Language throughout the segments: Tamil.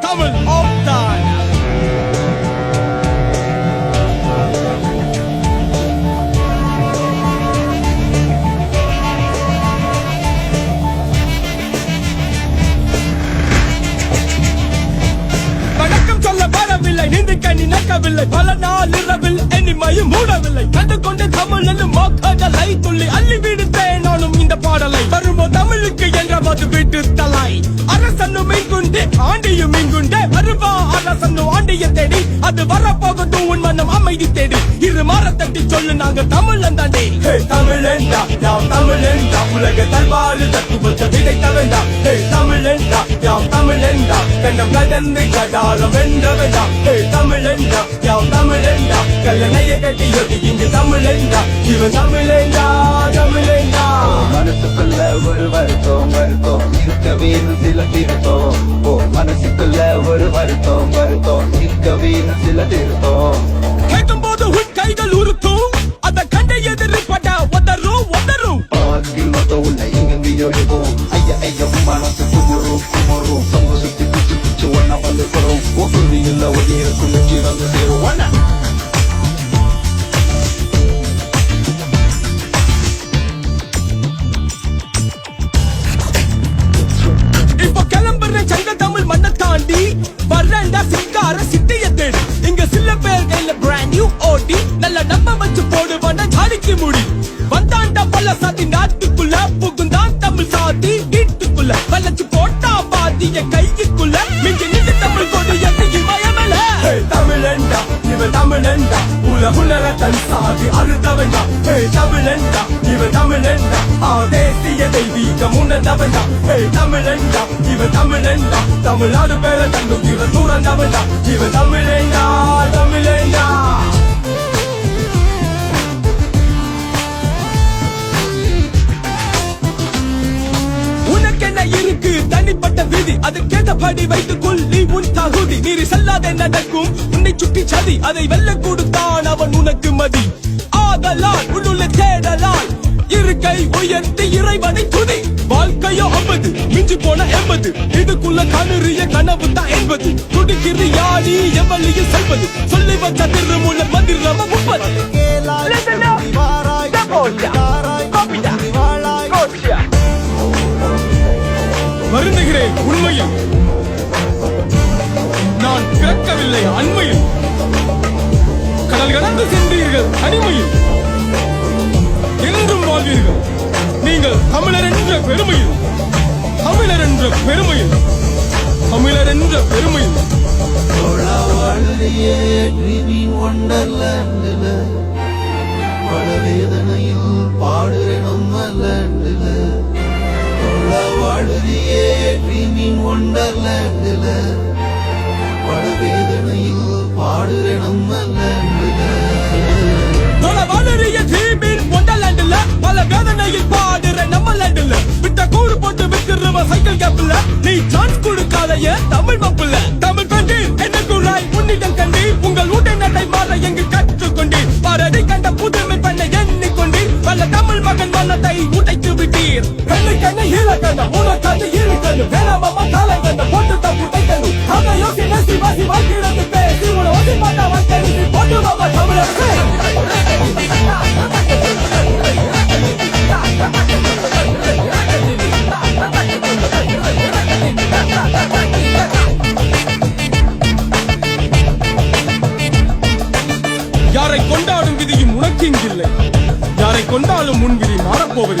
தமிழ் வணக்கம் சொல்ல கண்ணி நக்கவில்லை பல நாள் இரவில் இனிமையும் மூடவில்லை. கண்டு கொண்டு தமிழ் என்னும் மக்களை துள்ளி அள்ளி விடுத்தேன் நானும் இந்த பாடலை. வருமோ தமிழுக்கு என்ற மது விட்டு தலாய் அரசனும் வந்து ஆண்டியும் இங்குண்டே வருவா. அரசனும் ஆண்டிய தேடி. அது வரப்போகட்டும் உன் மனம் அமைதி தேடி. இரு மாறத்தட்டி சொல்லு நாங்க தமிழன் தாண்டி தமிழன்டா யாம் தமிழன்டா உலக தர்பாரு தட்டு வச்ச விதை தவண்டா. தமிழன்டா யாம் தமிழன்டா கண்ணம் கடந்து கடாலம் வென்றவன்டா தமிழன்டா யாம் தமிழன்டா கல்லணைய கட்டியது இங்கு தமிழன்டா இவன் தமிழன்டா மனசுக்குள்ள ஒரு வருத்தம் வருத்தம். இருக்க வேணும் சில திருத்தம். ஓ மனசுக்குள்ள ஒரு வருத்தம் வருத்தம். இருக்க வேணும் சில திருத்தம். கேட்கும் போது கைகள் உறுத்தும். அந்த கண்டை எதிர்பட உதரும் உதரும் ஆகில் மொத்த உள்ள எங்கெங்கயோ இருக்கும் ஐயா ஐயா மனசு குமுறும் குமுறும் சமூக சுத்தி பிச்சு பிச்சு ஒன்னா வந்து போறோம் ஒவ்வொரு இல்ல ஒளி இருக்கும் வெற்றி வந்து சேரும். ஒன்னா வர்றேன்டா சிங்கார சிட்டிய தேடி. இங்க சில பேர் கையில பிராண்ட் நியூ ஓடி நல்ல நம்ம வச்சு போடுவான ஜாலிக்கு முடி. வந்தாண்டா பல சாதி நாட்டுக்குள்ள புகுந்தான் தமிழ் சாதி வீட்டுக்குள்ள வளைச்சு போட்டா பாதிய கைக்குள்ள. மிஞ்சி நின்று தமிழ் கொடி எத்தையும் பயமல தமிழண்டா இவன் தமிழண்டா உல உலர தன் சாதி அறுத்தவன்டா தமிழண்டா இவன் தமிழண்டா ஆ தேசிய தெய்வீகம் உணர்ந்தவன்டா தமிழண்டா இவன் தமிழண்டா தமிழ்நாடு பேர தங்கும் இவன் தூரந்தவன்டா இவன் தமிழண்டா தமிழண்டா இருக்கு? தனிப்பட்ட விதி. அதுக்கேற்றபடி வைத்துக் கொள். நீ உன் தகுதி. நீரி செல்லாத நடக்கும்? உன்னை சுட்டி சதி. அதை வெல்ல கொடுத்தான் அவன் உனக்கு மதி. ஆதலால் உன்னுள்ள தேடலால் இருக்கை உயர்த்தி இறைவனை துதி. மிஞ்சி போன எண்பது. இதுக்குள்ள கணுறிய கனவு தான் என்பது துடிக்கிறது யாழி எவ்வளியில் செல்வது. சொல்லி வச்ச திருமூல மந்திரம முப்பது. வருந்துகிறேன் உண்மையில். நான் பிறக்கவில்லை அண்மையில். கடல் கடந்து சென்றீர்கள் அடிமையில் என்றும் வாழ்வீர்கள். நீங்கள் தமிழர் என்ற பெருமையில். தமிழர் என்ற பெருமையில். தமிழர் என்ற பெருமையில் பல வேதனையில் பாடுறனும் அல்லண்டுல வாழுதியே ட்ரீமிங் ஒண்டர்லாண்டுல பல வேதனையில் பாடுறனும் அல்லண்டுல பல வேதனையில் பாடுற விக்கிறவ சைக்கிள் கேப்ல நீ சான்ஸ் கொடுக்காத ஏன் தமிழ் மப்புல தமிழ் கண்டு என்ன குழாய் உன்னிடம் கண்டு உங்கள் ஊட்டை நடை மாற எங்கு கற்றுக்கொண்டீர் பாரதி கண்ட புதுமை பண்ண எண்ணிக்கொண்டீர் பல தமிழ் மகன் வல்லத்தை உடைத்து விட்டீர் கண்ணு கண்ணு ஈழ கண்ண உனக்காக ஈழ கண்ணு வேணாமம்மா காலை கண்ண போட்டு தான் உடைக்கணும் அதை யோசி நசி வாசி வாழ்க்கிறது பேசி உன ஒதி மாட்டா வந்து போட்டு மாமா தமிழர் முன்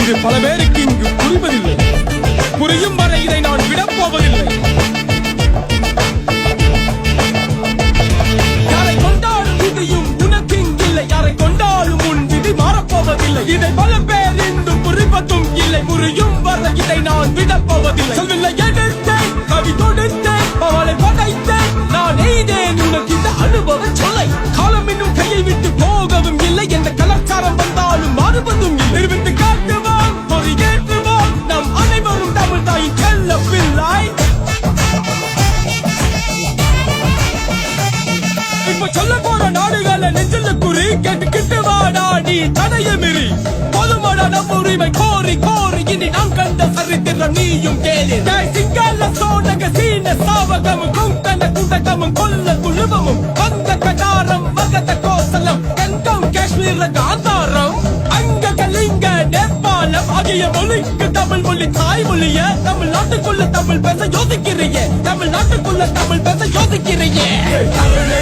இது பல பேருக்கு இங்கு புரிவதில்லை. புரியும் வரை இதை நான் விடப்போவதில்லை. யாரை கொண்டாடும் விதியும் உனக்கு இங்கில்லை. யாரை கொண்டாலும் உன் விதி மாறப்போவதில்லை. இதை பல பேர் இன்று புரிவதும் இல்லை. புரியும் வரை இதை நான் விடப்போவதில்லை. வாடா நீ தடைய மீறி பொதுமட நம் உரிமை கோரி கோரி இனி நாம் கண்ட சரித்திரம் நீயும் கேளு. ஜெய் சிங்கால சோனக சீன சாவகமும் குங்கன குண்டகமும் கொல்ல குழுவமும் வந்த கடாரம் மகத கோசலம் கங்கம் காஷ்மீர காந்தாரம் அங்க கலிங்க நேபாளம் ஆகிய மொழிக்கு தமிழ் மொழி தாய்மொழிய தமிழ்நாட்டுக்குள்ள தமிழ் பேச யோசிக்கிறீங்க தமிழ்நாட்டுக்குள்ள தமிழ் பேச யோசிக்கிறீங்க தமிழ்